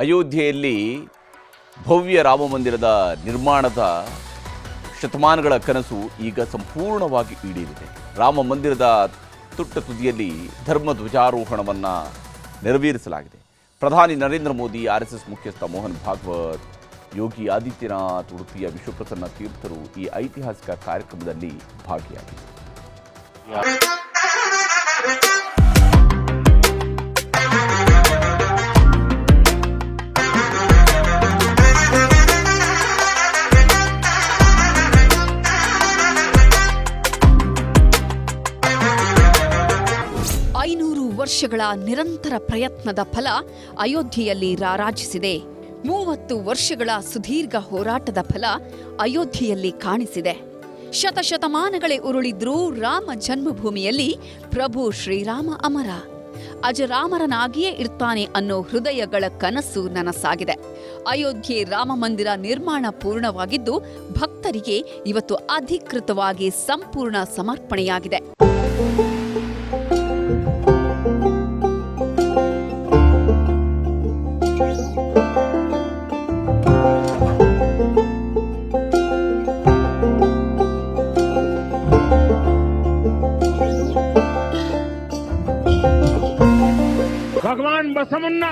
ಅಯೋಧ್ಯೆಯಲ್ಲಿ ಭವ್ಯ ರಾಮ ಮಂದಿರದ ನಿರ್ಮಾಣದ ಶತಮಾನಗಳ ಕನಸು ಈಗ ಸಂಪೂರ್ಣವಾಗಿ ಈಡೇರಿದೆ. ರಾಮ ಮಂದಿರದ ತುಟ್ಟ ತುದಿಯಲ್ಲಿ ಧರ್ಮ ಧ್ವಜಾರೋಹಣವನ್ನು ನೆರವೇರಿಸಲಾಗಿದೆ. ಪ್ರಧಾನಿ Narendra Modi, R S S ಮುಖ್ಯಸ್ಥ ಮೋಹನ್ ಭಾಗವತ್, ಯೋಗಿ ಆದಿತ್ಯನಾಥ್, ಉಡುಪಿಯ ವಿಶ್ವಪ್ರಸನ್ನ ತೀರ್ಥರು ಈ ಐತಿಹಾಸಿಕ ಕಾರ್ಯಕ್ರಮದಲ್ಲಿ ಭಾಗಿಯಾಗಿದ್ದರು. ವರ್ಷಗಳ ನಿರಂತರ ಪ್ರಯತ್ನದ ಫಲ ಅಯೋಧ್ಯೆಯಲ್ಲಿ ರಾರಾಜಿಸಿದೆ ಮೂವತ್ತು ವರ್ಷಗಳ ಸುದೀರ್ಘ ಹೋರಾಟದ ಫಲ ಅಯೋಧ್ಯೆಯಲ್ಲಿ ಕಾಣಿಸಿದೆ. ಶತಶತಮಾನಗಳೇ ಉರುಳಿದ್ರೂ ರಾಮ ಜನ್ಮಭೂಮಿಯಲ್ಲಿ ಪ್ರಭು ಶ್ರೀರಾಮ ಅಮರ. ಅಜರಾಮರನಾಗಿಯೇ ಇರ್ತಾನೆ ಅನ್ನೋ ಹೃದಯಗಳ ಕನಸು ನನಸಾಗಿದೆ. ಅಯೋಧ್ಯೆ ರಾಮ ಮಂದಿರ ನಿರ್ಮಾಣ ಪೂರ್ಣವಾಗಿದ್ದು, ಭಕ್ತರಿಗೆ ಇವತ್ತು ಅಧಿಕೃತವಾಗಿ ಸಂಪೂರ್ಣ ಸಮರ್ಪಣೆಯಾಗಿದೆ. भगवान बसवन्ना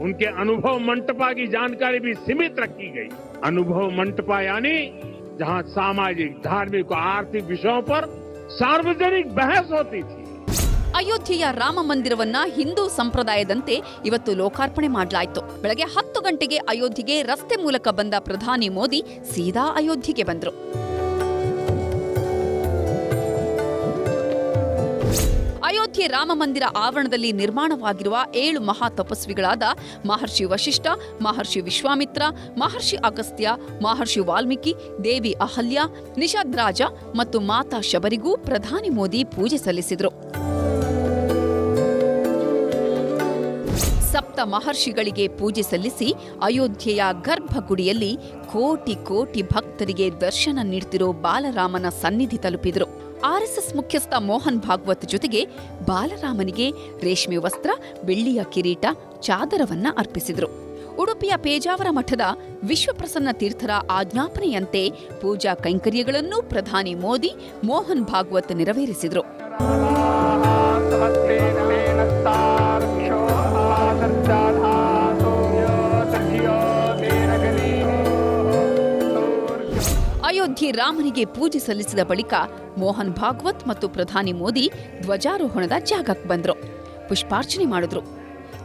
उनके अनुभव मंटपा की जानकारी भी सीमित रखी गई अनुभव मंटपा यानी जहां सामाजिक धार्मिक और आर्थिक विषयों पर सार्वजनिक बहस होती थी ಅಯೋಧ್ಯೆಯ ರಾಮ ಮಂದಿರವನ್ನ ಹಿಂದೂ ಸಂಪ್ರದಾಯದಂತೆ ಇವತ್ತು ಲೋಕಾರ್ಪಣೆ ಮಾಡಲಾಯಿತು ಬೆಳಗ್ಗೆ ಹತ್ತು ಗಂಟೆಗೆ ಅಯೋಧ್ಯೆಗೆ ರಸ್ತೆ ಮೂಲಕ ಬಂದ ಪ್ರಧಾನಿ ಮೋದಿ ಸೀದಾ ಅಯೋಧ್ಯೆಗೆ ಬಂದ್ರು ಅಯೋಧ್ಯೆ ರಾಮ ಮಂದಿರ ಆವರಣದಲ್ಲಿ ನಿರ್ಮಾಣವಾಗಿರುವ ಏಳು ಮಹಾ ತಪಸ್ವಿಗಳಾದ ಮಹರ್ಷಿ ವಶಿಷ್ಠ, ಮಹರ್ಷಿ ವಿಶ್ವಾಮಿತ್ರ, ಮಹರ್ಷಿ ಅಗಸ್ತ್ಯ, ಮಹರ್ಷಿ ವಾಲ್ಮೀಕಿ, ದೇವಿ ಅಹಲ್ಯ ನಿಷಾದ್ರಾಜ ಮತ್ತು ಮಾತಾ ಶಬರಿಗೂ ಪ್ರಧಾನಿ ಮೋದಿ ಪೂಜೆ ಸಲ್ಲಿಸಿದರು. ಸಪ್ತ ಮಹರ್ಷಿಗಳಿಗೆ ಪೂಜೆ ಸಲ್ಲಿಸಿ ಅಯೋಧ್ಯೆಯ ಗರ್ಭಗುಡಿಯಲ್ಲಿ ಕೋಟಿ ಕೋಟಿ ಭಕ್ತರಿಗೆ ದರ್ಶನ ನೀಡ್ತಿರೋ ಬಾಲರಾಮನ ಸನ್ನಿಧಿ ತಲುಪಿದರು. ಆರ್ಎಸ್ಎಸ್ ಮುಖ್ಯಸ್ಥ ಮೋಹನ್ ಭಾಗವತ್ ಜೊತೆಗೆ ಬಾಲರಾಮನಿಗೆ ರೇಷ್ಮೆ ವಸ್ತ್ರ, ಬೆಳ್ಳಿಯ ಕಿರೀಟ, ಚಾದರವನ್ನ ಅರ್ಪಿಸಿದರು. ಉಡುಪಿಯ ಪೇಜಾವರ ಮಠದ ವಿಶ್ವಪ್ರಸನ್ನ ತೀರ್ಥರ ಆಜ್ಞಾಪನೆಯಂತೆ ಪೂಜಾ ಕೈಂಕರ್ಯಗಳನ್ನು ಪ್ರಧಾನಿ ಮೋದಿ, ಮೋಹನ್ ಭಾಗವತ್ ನೆರವೇರಿಸಿದರು. ಅಯೋಧ್ಯೆ ರಾಮನಿಗೆ ಪೂಜೆ ಸಲ್ಲಿಸಿದ ಬಳಿಕ ಮೋಹನ್ ಭಾಗವತ್ ಮತ್ತು ಪ್ರಧಾನಿ ಮೋದಿ ಧ್ವಜಾರೋಹಣದ ಜಾಗಕ್ಕೆ ಬಂದರು. ಪುಷ್ಪಾರ್ಚನೆ ಮಾಡಿದ್ರು.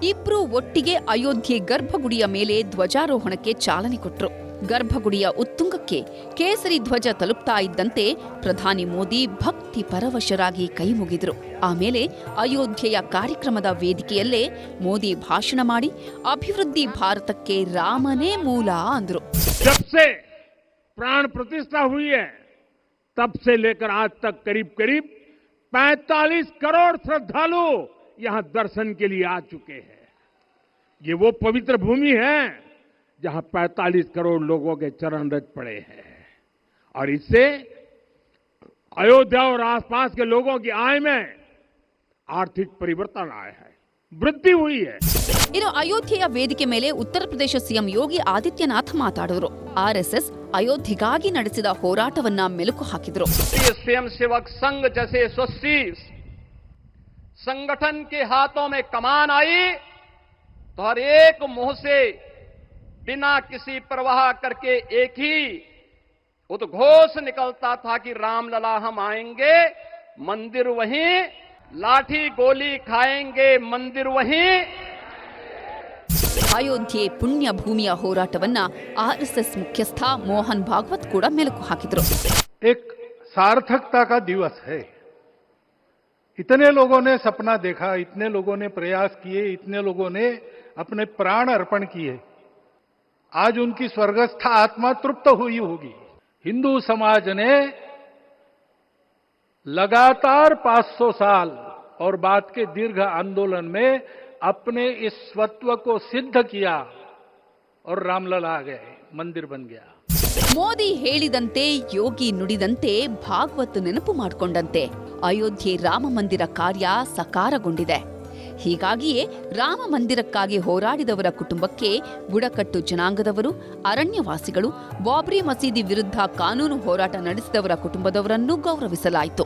ಇಬ್ರು ಒಟ್ಟಿಗೆ ಅಯೋಧ್ಯೆ ಗರ್ಭಗುಡಿಯ ಮೇಲೆ ಧ್ವಜಾರೋಹಣಕ್ಕೆ ಚಾಲನೆ ಕೊಟ್ಟರು ಗರ್ಭಗುಡಿಯ ಉತ್ತುಂಗಕ್ಕೆ ಕೇಸರಿ ಧ್ವಜ ತಲುಪ್ತಾ ಇದ್ದಂತೆ ಪ್ರಧಾನಿ ಮೋದಿ ಭಕ್ತಿ ಪರವಶರಾಗಿ ಕೈ ಮುಗಿದ್ರು. ಆಮೇಲೆ ಅಯೋಧ್ಯೆಯ ಕಾರ್ಯಕ್ರಮದ ವೇದಿಕೆಯಲ್ಲೇ ಮೋದಿ ಭಾಷಣ ಮಾಡಿ, ಅಭಿವೃದ್ಧಿ ಭಾರತಕ್ಕೆ ರಾಮನೇ ಮೂಲ ಅಂದರು. प्राण प्रतिष्ठा हुई है, तब से लेकर आज तक करीब करीब 45 करोड़ श्रद्धालु यहाँ दर्शन के लिए आ चुके हैं। ये वो पवित्र भूमि है, जहाँ 45 करोड़ लोगों के चरण रज पड़े हैं। और इससे अयोध्या और आसपास के लोगों की आय में आर्थिक परिवर्तन आया है। वृद्धि हुई है ಇನ್ನು ಅಯೋಧ್ಯೆಯ ವೇದಿಕೆ ಮೇಲೆ ಉತ್ತರ ಪ್ರದೇಶ ಸಿಎಂ ಯೋಗಿ ಆದಿತ್ಯನಾಥ್ ಮಾತಾಡಿದ್ರು ಆರ್ಎಸ್ಎಸ್ ಅಯೋಧ್ಯೆಗಾಗಿ ನಡೆಸಿದ ಹೋರಾಟವನ್ನ ಮೆಲುಕು ಹಾಕಿದ್ರು राष्ट्रीय स्वयंसेवक संघ जैसे यशस्वी संगठन के हाथों में कमान आई तो हर एक मुंह से बिना किसी परवाह करके एक ही उद्घोष निकलता था कि रामलला हम आएंगे मंदिर वहीं लाठी गोली खाएंगे मंदिर वहीं ಅಯೋಧ್ಯೆ ಪುಣ್ಯ ಭೂಮಿಯ ಹೋರಾಟವನ್ನ ಆರ್ಎಸ್ಎಸ್ ಮುಖ್ಯಸ್ಥ ಮೋಹನ್ ಭಾಗವತ್ ಕೂಡ ಮೆಲುಕು ಹಾಕಿದ್ರು एक सार्थकता का दिवस है इतने लोगों ने सपना देखा इतने लोगों ने प्रयास किए इतने लोगों ने अपने प्राण अर्पण किए आज उनकी स्वर्गस्थ आत्मा तृप्त हुई होगी हिंदू समाज ने लगातार 500 साल और बाद के दीर्घ आंदोलन में अपने इस स्वत्व को सिद्ध किया और रामलला आ गए मंदिर बन गया ಮೋದಿ ಹೇಳಿದಂತೆ ಯೋಗಿ ನುಡಿದಂತೆ ಭಾಗವತ್ ನೆನಪು ಮಾಡಿಕೊಂಡಂತೆ ಅಯೋಧ್ಯೆ ರಾಮ ಮಂದಿರ ಕಾರ್ಯ ಸಕಾರಗೊಂಡಿದೆ ಹೀಗಾಗಿಯೇ ರಾಮ ಮಂದಿರಕ್ಕಾಗಿ ಹೋರಾಡಿದವರ ಕುಟುಂಬಕ್ಕೆ ಬುಡಕಟ್ಟು ಜನಾಂಗದವರು ಅರಣ್ಯವಾಸಿಗಳು ಬಾಬ್ರಿ ಮಸೀದಿ ವಿರುದ್ಧ ಕಾನೂನು ಹೋರಾಟ ನಡೆಸಿದವರ ಕುಟುಂಬದವರನ್ನೂ ಗೌರವಿಸಲಾಯಿತು